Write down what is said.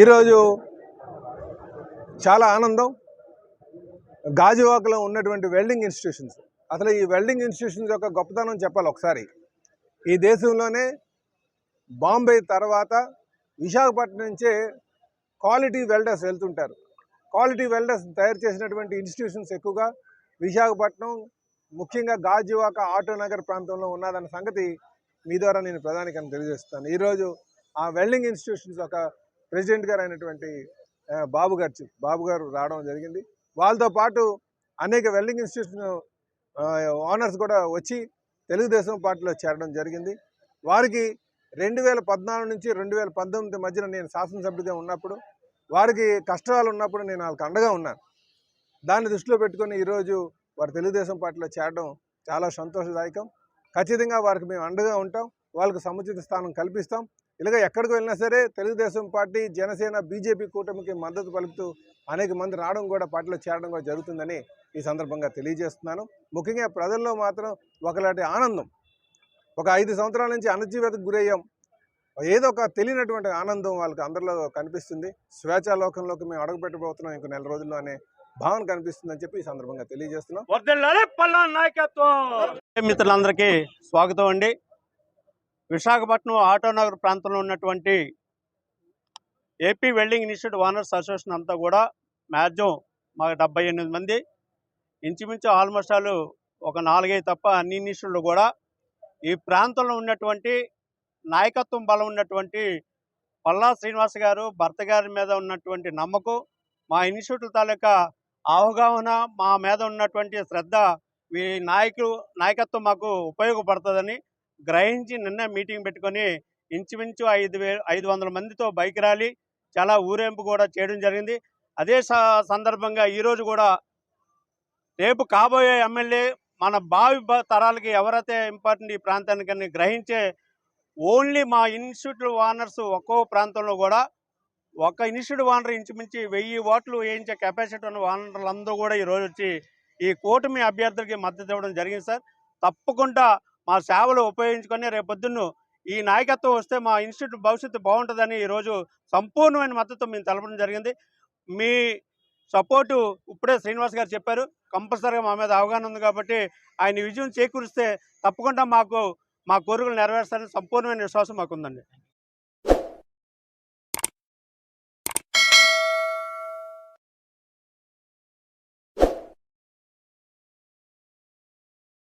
ఈరోజు చాలా ఆనందం. గాజువాకలో ఉన్నటువంటి వెల్డింగ్ ఇన్స్టిట్యూషన్స్. అసలు ఈ వెల్డింగ్ ఇన్స్టిట్యూషన్స్ యొక్క గొప్పతనం చెప్పాలి ఒకసారి. ఈ దేశంలోనే బాంబే తర్వాత విశాఖపట్నం నుంచే క్వాలిటీ వెల్డర్స్ వెళ్తుంటారు. క్వాలిటీ వెల్డర్స్ తయారు చేసినటువంటి ఇన్స్టిట్యూషన్స్ ఎక్కువగా విశాఖపట్నం ముఖ్యంగా గాజువాక ఆటో నగర్ ప్రాంతంలో ఉన్నదన్న సంగతి మీ ద్వారా నేను ప్రధానికని తెలియజేస్తాను. ఈరోజు ఆ వెల్డింగ్ ఇన్స్టిట్యూషన్స్ ఒక ప్రెసిడెంట్ గారు అయినటువంటి బాబు గారు చి- బాబు గారు రావడం జరిగింది. వాళ్ళతో పాటు అనేక వెల్డింగ్ ఇన్స్టిట్యూషన్ ఓనర్స్ కూడా వచ్చి తెలుగుదేశం పార్టీలో చేరడం జరిగింది. వారికి రెండు వేల పద్నాలుగు నుంచి రెండు వేల పంతొమ్మిది మధ్యన నేను శాసనసభ్యుడిగా ఉన్నప్పుడు వారికి కష్టాలు ఉన్నప్పుడు నేను వాళ్ళకి అండగా ఉన్నాను. దాన్ని దృష్టిలో పెట్టుకొని ఈరోజు వారు తెలుగుదేశం పార్టీలో చేరడం చాలా సంతోషదాయకం. ఖచ్చితంగా వారికి మేము అండగా ఉంటాం. వాళ్ళకి సముచిత స్థానం కల్పిస్తాం. ఇలాగ ఎక్కడికి వెళ్ళినా సరే తెలుగుదేశం పార్టీ జనసేన బీజేపీ కూటమికి మద్దతు పలుకుతూ అనేక మంది రావడం కూడా పార్టీలో చేరడం కూడా జరుగుతుందని ఈ సందర్భంగా తెలియజేస్తున్నాను. ముఖ్యంగా ప్రజల్లో మాత్రం ఒకలాంటి ఆనందం. ఒక ఐదు సంవత్సరాల నుంచి అణచివేతకు గురయ్యాం. ఏదో ఒక తెలియనటువంటి ఆనందం వాళ్ళకి అందరిలో కనిపిస్తుంది. స్వేచ్ఛాలోకంలోకి మేము అడుగుపెట్టబోతున్నాం ఇంకో నెల రోజుల్లో అనే భావన కనిపిస్తుందని చెప్పి ఈ సందర్భంగా తెలియజేస్తున్నాం. మిత్రులందరికీ స్వాగతం అండి. విశాఖపట్నం ఆటోనగర్ ప్రాంతంలో ఉన్నటువంటి AP welding institute owners association అంతా కూడా మ్యాక్సిమం మాకు డెబ్బై ఎనిమిది మంది. ఇంచుమించు ఆల్మోస్ట్ ఆల్ ఒక నాలుగైదు తప్ప అన్ని ఇన్స్టిట్యూట్లు కూడా ఈ ప్రాంతంలో ఉన్నటువంటి నాయకత్వం బలం ఉన్నటువంటి పల్లా శ్రీనివాస్ గారు భర్త గారి మీద ఉన్నటువంటి నమ్మకం మా ఇన్స్టిట్యూట్ల తాలూకా అవగాహన మా మీద ఉన్నటువంటి శ్రద్ధ ఈ నాయకులు నాయకత్వం మాకు ఉపయోగపడుతుందని గ్రహించి నిన్న మీటింగ్ పెట్టుకొని ఇంచుమించు ఐదు వే ఐదు వందల మందితో బైక్ ర్యాలీ చాలా ఊరేంపు కూడా చేయడం జరిగింది. అదే స- సందర్భంగా ఈరోజు కూడా రేపు కాబోయే ఎమ్మెల్యే మన భావి తరాలకి ఎవరైతే ఇంపార్టెంట్ ఈ ప్రాంతానికని గ్రహించే ఓన్లీ మా ఇన్స్టిట్యూట్ ఓనర్స్ ఒక్కో ప్రాంతంలో కూడా ఒక ఇన్స్టిట్యూట్ ఓనర్ ఇంచుమించి వెయ్యి ఓట్లు వేయించే కెపాసిటీ ఉన్న ఓనర్లు అందరూ కూడా ఈ రోజు వచ్చి ఈ కూటమి అభ్యర్థులకి మద్దతు ఇవ్వడం జరిగింది సార్. తప్పకుండా మా సేవలు ఉపయోగించుకొని రేపొద్దున్న ఈ నాయకత్వం వస్తే మా ఇన్స్టిట్యూట్ భవిష్యత్తు బాగుంటుందని ఈరోజు సంపూర్ణమైన మద్దతు మేము తెలపడం జరిగింది. మీ సపోర్టు ఇప్పుడే శ్రీనివాస్ గారు చెప్పారు. కంపల్సరీగా మా మీద అవగాహన ఉంది కాబట్టి ఆయన విజయం చేకూరిస్తే తప్పకుండా మాకు మా కోరికలు నెరవేరుస్తారని సంపూర్ణమైన విశ్వాసం మాకుందండి.